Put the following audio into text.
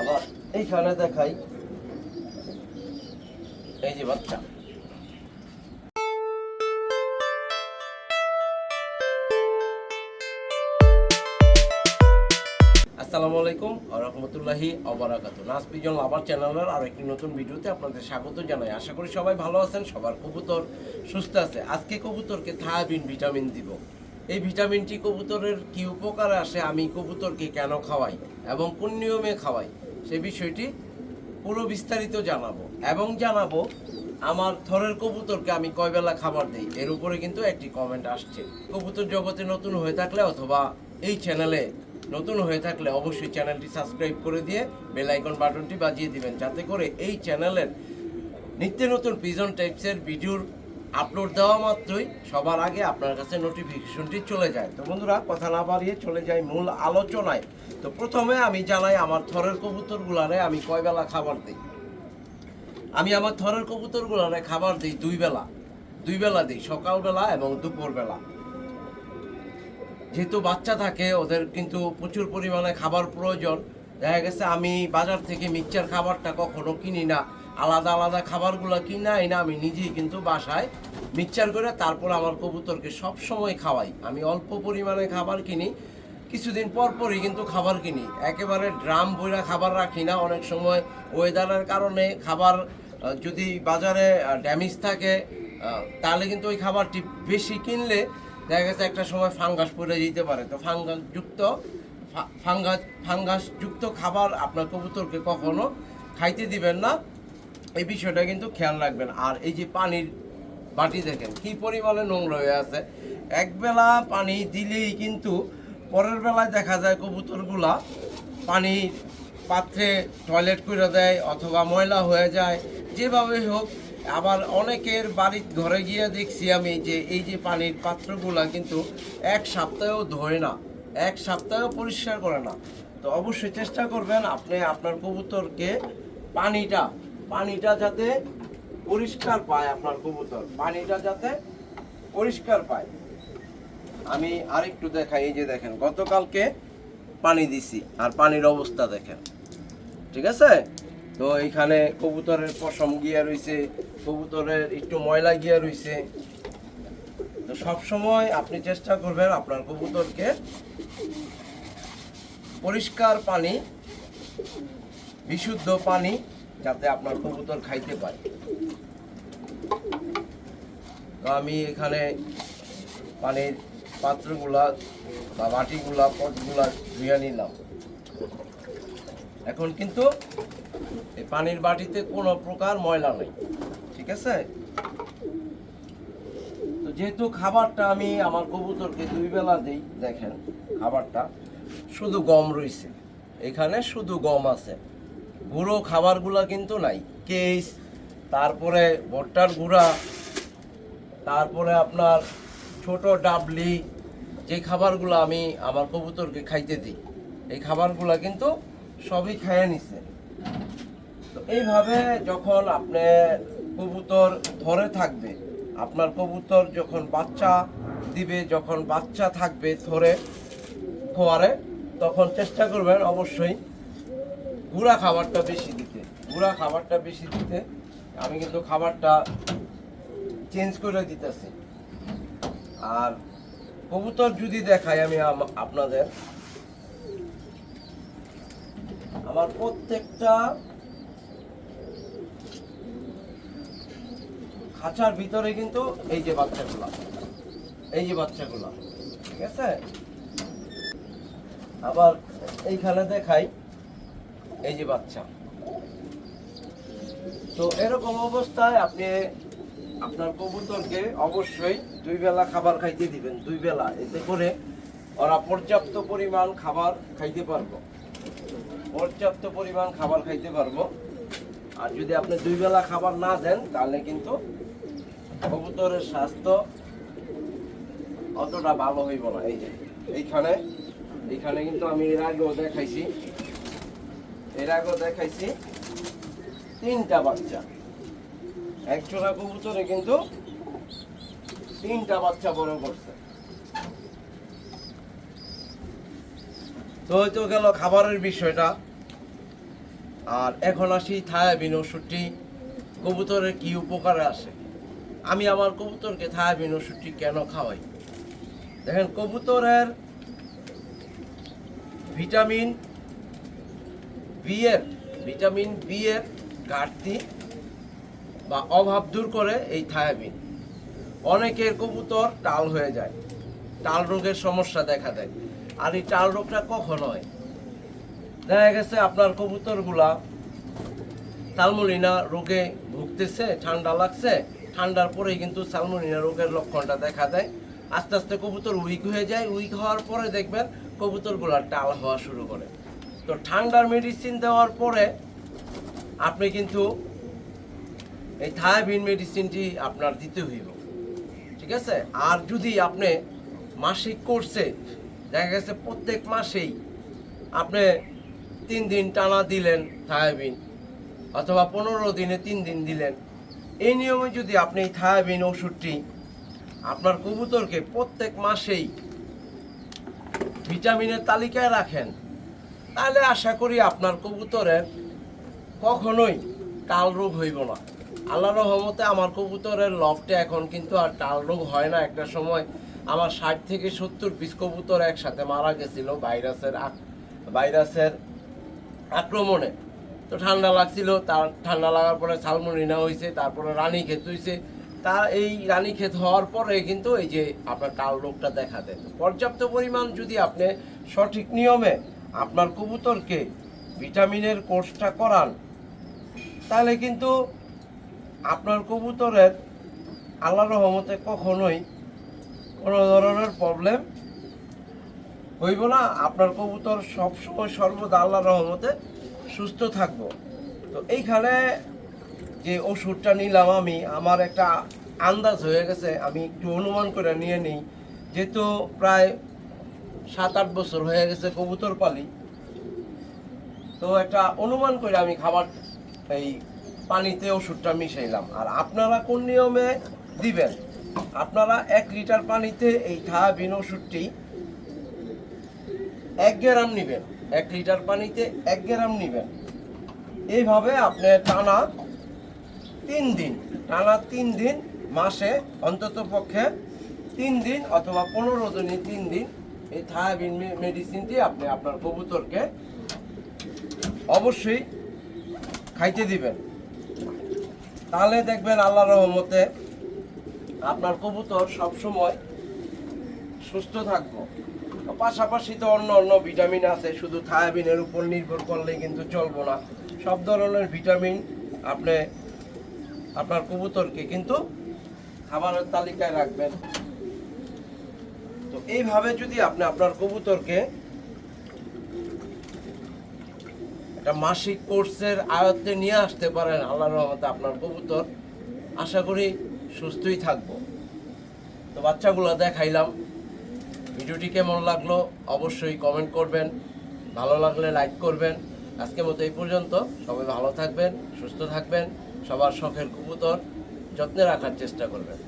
আবার এইখানে দেখাই। এই যে বাচ্চা। আসসালামু আলাইকুম রহমতুল্লাহি অবরাকাত নাস পিজন লাভার চ্যানেলের আর একটি নতুন ভিডিওতে আপনাদের স্বাগত জানাই। আশা করি সবাই ভালো আছেন, সবার কবুতর সুস্থ আছে। আজকে কবুতরকে থায়াবিন ভিটামিন দিব। এই ভিটামিনটি কবুতরের কি উপকার আসে, আমি কবুতরকে কেন খাওয়াই এবং কোন নিয়মে খাওয়াই? সে বিষয়টি পুরো বিস্তারিত জানাব। এবং জানাব, আমার থরের কবুতরকে আমি কয় বেলা খাবার দিই? এর উপরে কিন্তু একটি কমেন্ট আসছে। কবুতর জগতে নতুন হয়ে থাকলে অথবা এই চ্যানেলে নতুন হয়ে থাকলে অবশ্যই চ্যানেলটি সাবস্ক্রাইব করে দিয়ে বেল আইকন বাটনটি বাজিয়ে দিবেন। যাতে করে এই চ্যানেলের নিত্য নতুন পিজন টাইপসের ভিডিওর আপলোড দেওয়া মাত্রই সবার আগে আপনার কাছে নোটিফিকেশনটি চলে যায়। তো বন্ধুরা, কথা না বাড়িয়ে চলে যায় মূল আলোচনায়। তো প্রথমে আমি জানাই আমার থরের কবুতরগুলারে আমি কয় বেলা খাবার দিই? আমি আমার থরের কবুতরগুলারে খাবার দিই দুই বেলা। দুই বেলা দিই সকালবেলা এবং দুপুরবেলা যেহেতু বাচ্চা থাকে, ওদের কিন্তু প্রচুর পরিমাণে খাবার প্রয়োজন। দেখা গেছে আমি বাজার থেকে মিক্সচার খাবারটা কখনো কিনি না। আলাদা আলাদা খাবারগুলো কিনাই না আমি নিজেই কিন্তু বাসায় মিক্সচার করে তারপর আমার কবুতরকে সব সময় খাওয়াই। আমি অল্প পরিমাণে খাবার কিনি, কিছুদিন পর পরই কিন্তু খাবার কিনি। একেবারে ড্রাম বইরা খাবার রাখি না, অনেক সময় ওয়েদারের কারণে খাবার যদি বাজারে ড্যামেজ থাকে তাহলে কিন্তু ওই খাবারটি বেশি কিনলে দেখা গেছে একটা সময় ফাঙ্গাস পড়ে যেতে পারে। তো ফাঙ্গাস যুক্ত ফা- ফাঙ্গাস ফাঙ্গাস যুক্ত খাবার আপনার কবুতরকে কখনো খাইতে দিবেন না। এই বিষয়টা কিন্তু খেয়াল রাখবেন। আর এই যে পানির বাটি দেখেন, কি পরিমাণে নোংরা হয়ে আছে। একবেলা পানি দিলেই কিন্তু পরের বেলায় দেখা যায় কবুতরগুলা পানির পাত্রে টয়লেট করে দেয় অথবা ময়লা হয়ে যায়, যেভাবে হোক। আবার অনেকের বাড়ির ঘরে গিয়ে দেখছি আমি যে এই যে পানির পাত্রগুলা কিন্তু এক সপ্তাহেও ধোয় না, এক সপ্তাহেও পরিষ্কার করে না। তো অবশ্যই চেষ্টা করবেন আপনি আপনার কবুতরকে পানিটা পানিটা যাতে পরিষ্কার পায় আপনার কবুতর, পানিটা যাতে পরিষ্কার পায়। আমি আরেকটু দেখাই, এই যে দেখেন, গতকালকে পানি দিছি, আর পানির অবস্থা দেখেন। ঠিক আছে? তো এইখানে কবুতরের পশম গিয়া রইছে, কবুতরের একটু ময়লা গিয়া রইছে। তো সব সময় আপনি চেষ্টা করবেন আপনার কবুতরকে পরিষ্কার পানি, বিশুদ্ধ পানি যাতে আপনার কবুতর খাইতে পারে। তো আমি এখানে পানির পাত্রগুলা বা বাটিগুলা পটগুলা ধুয়ে নিলাম। এখন কিন্তু এই পানির বাটিতে কোনো প্রকার ময়লা নেই, ঠিক আছে? তো যেহেতু খাবারটা আমি আমার কবুতরকে দুই বেলা দিই, দেখেন খাবারটা, শুধু গম রইছে। এখানে শুধু গম আছে। গুঁড়ো খাবারগুলো কিন্তু নাই। কেস তারপরে ভুট্টার গুঁড়া, তারপরে আপনার ছোট ডাবলি, যে খাবারগুলো আমি আমার কবুতরকে খাইতে দিই, এই খাবারগুলো কিন্তু সবই খাইয়ে নিছে। তো এইভাবে যখন আপনি কবুতর ধরে থাকবে, আপনার কবুতর যখন বাচ্চা দিবে, যখন বাচ্চা থাকবে ধরে খোয়ারে তখন চেষ্টা করবেন অবশ্যই গুঁড়া খাবারটা বেশি দিতে। গুঁড়া খাবারটা বেশি দিতে আমি কিন্তু খাবারটা চেঞ্জ করে দিতেছি। আর কবুতর যদি দেখাই আমি আপনাদের। আমার প্রত্যেকটা খাঁচার ভিতরে কিন্তু এই যে বাচ্চাগুলা, এই যে বাচ্চাগুলা, ঠিক আছে? আবার এইখানে দেখাই। এই যে বাচ্চা। তো এরকম অবস্থায় আপনি আপনার কবুতরকে অবশ্যই দুই বেলা খাবার খাইতে দিবেন, দুই বেলা। এতে করে ওরা পর্যাপ্ত পরিমাণ খাবার খাইতে পারব। পর্যাপ্ত পরিমাণ খাবার খাইতে পারব। আর যদি আপনি দুই বেলা খাবার না দেন, তাহলে কিন্তু কবুতরের স্বাস্থ্য অতটা ভালো হইব না। এই যে, এইখানে এইখানে কিন্তু আমি এর আগেও দেখাইছি। এর আগেও দেখাইছি, তিনটা বাচ্চা। এক কবুতরে কিন্তু তিনটা বাচ্চা বড় করছে। তো হয়তো গেল খাবারের বিষয়টা। আর এখন আসি থায়াবিন ওষুধটি, কবুতরের কি উপকারে আসে। আমি আমার কবুতরকে থায়াবিন ওষুধটি কেন খাওয়াই? দেখেন, কবুতরের ভিটামিন বি এর, ভিটামিন বি এর ঘাটতি বা অভাব দূর করে এই থায়াবিন। অনেকের কবুতর টাল হয়ে যায়, টাল রোগের সমস্যা দেখা দেয়। আর এই টাল রোগটা কখন হয়? দেখা গেছে আপনার কবুতরগুলা সালমোনিনা রোগে ভুগতেছে, ঠান্ডা লাগছে, ঠান্ডার পরেই কিন্তু সালমোনিনা রোগের লক্ষণটা দেখা দেয়। আস্তে আস্তে কবুতর উইক হয়ে যায় উইক হওয়ার পরে দেখবেন কবুতরগুলা টাল হওয়া শুরু করে। তো ঠান্ডার মেডিসিন দেওয়ার পরে আপনি কিন্তু এই থায়াবিন মেডিসিনটি আপনার দিতে হইব। ঠিক আছে? আর যদি আপনি মাসিক কোর্সে দেখা গেছে প্রত্যেক মাসেই আপনি তিন দিন টানা দিলেন থায়াবিন অথবা পনেরো দিনে তিন দিন দিলেন, এই নিয়মে যদি আপনি থায়াবিন ওষুধটি আপনার কবুতরকে প্রত্যেক মাসেই ভিটামিনের তালিকায় রাখেন তাহলে আশা করি আপনার কবুতরের কখনোই টাল রোগ হইব না। আল্লাহ রহমতে আমার কবুতরের লফটে এখন কিন্তু আর টাল রোগ হয় না। একটা সময় আমার ষাট থেকে সত্তর পিস কবুতর একসাথে মারা গেছিল ভাইরাসের ভাইরাসের আক্রমণে। তো ঠান্ডা লাগছিল, তার ঠান্ডা লাগার পরে সালমোনিনা হয়েছে তারপরে রানী ক্ষেত হয়েছে তা এই রানী ক্ষেত হওয়ার পরে কিন্তু এই যে আপনার টাল রোগটা দেখা দেয়। পর্যাপ্ত পরিমাণ যদি আপনি সঠিক নিয়মে আপনার কবুতরকে ভিটামিনের কোর্সটা করান, তাহলে কিন্তু আপনার কবুতরের আল্লাহ রহমতে কখনোই কোনো ধরনের প্রবলেম হইব না। আপনার কবুতর সবসময় সর্বদা আল্লাহ রহমতে সুস্থ থাকব। তো এইখানে যে ওষুধটা নিলাম আমি, আমার একটা আন্দাজ হয়ে গেছে, আমি একটু অনুমান করে নিয়ে নিই। যেহেতু প্রায় সাত আট বছর হয়ে গেছে কবুতর পালি। তো একটা অনুমান করে আমি খাবার, এই পানিতে ওষুধটা মিশাইলাম। আর আপনারা কোন নিয়মে দিবেন? আপনারা এক লিটার পানিতে এই থায়াবিন ওষুধটি এক গ্রাম নিবেন। এক লিটার পানিতে এক গ্রাম নিবেন। এইভাবে আপনি টানা তিন দিন, টানা তিন দিন, মাসে অন্তত পক্ষে তিন দিন অথবা পনেরো দিনে তিন দিন এই থায়াবিন মে- মেডিসিনটি আপনি আপনার কবুতরকে অবশ্যই খাইতে দিবেন। তাহলে দেখবেন আল্লাহ রহমতে আপনার কবুতর সবসময় সুস্থ থাকব। পাশাপাশি তো অন্য অন্য ভিটামিন আছে, শুধু থায়াবিনের উপর নির্ভর করলে কিন্তু চলবো না। সব ধরনের ভিটামিন আপনি আপনার কবুতরকে কিন্তু খাবারের তালিকায় রাখবেন। তো এইভাবে যদি আপনি আপনার কবুতরকে একটা মাসিক কোর্সের আয়ত্তে নিয়ে আসতে পারেন আল্লাহর রহমতে আপনার কবুতর, আশা করি সুস্থই থাকব। তো বাচ্চাগুলো দেখাইলাম। ভিডিওটি কেমন লাগল অবশ্যই কমেন্ট করবেন। ভালো লাগলে লাইক করবেন। আজকের মতো এই পর্যন্ত। সবাই ভালো থাকবেন, সুস্থ থাকবেন। সবার শখের কবুতর যত্নে রাখার চেষ্টা করবেন।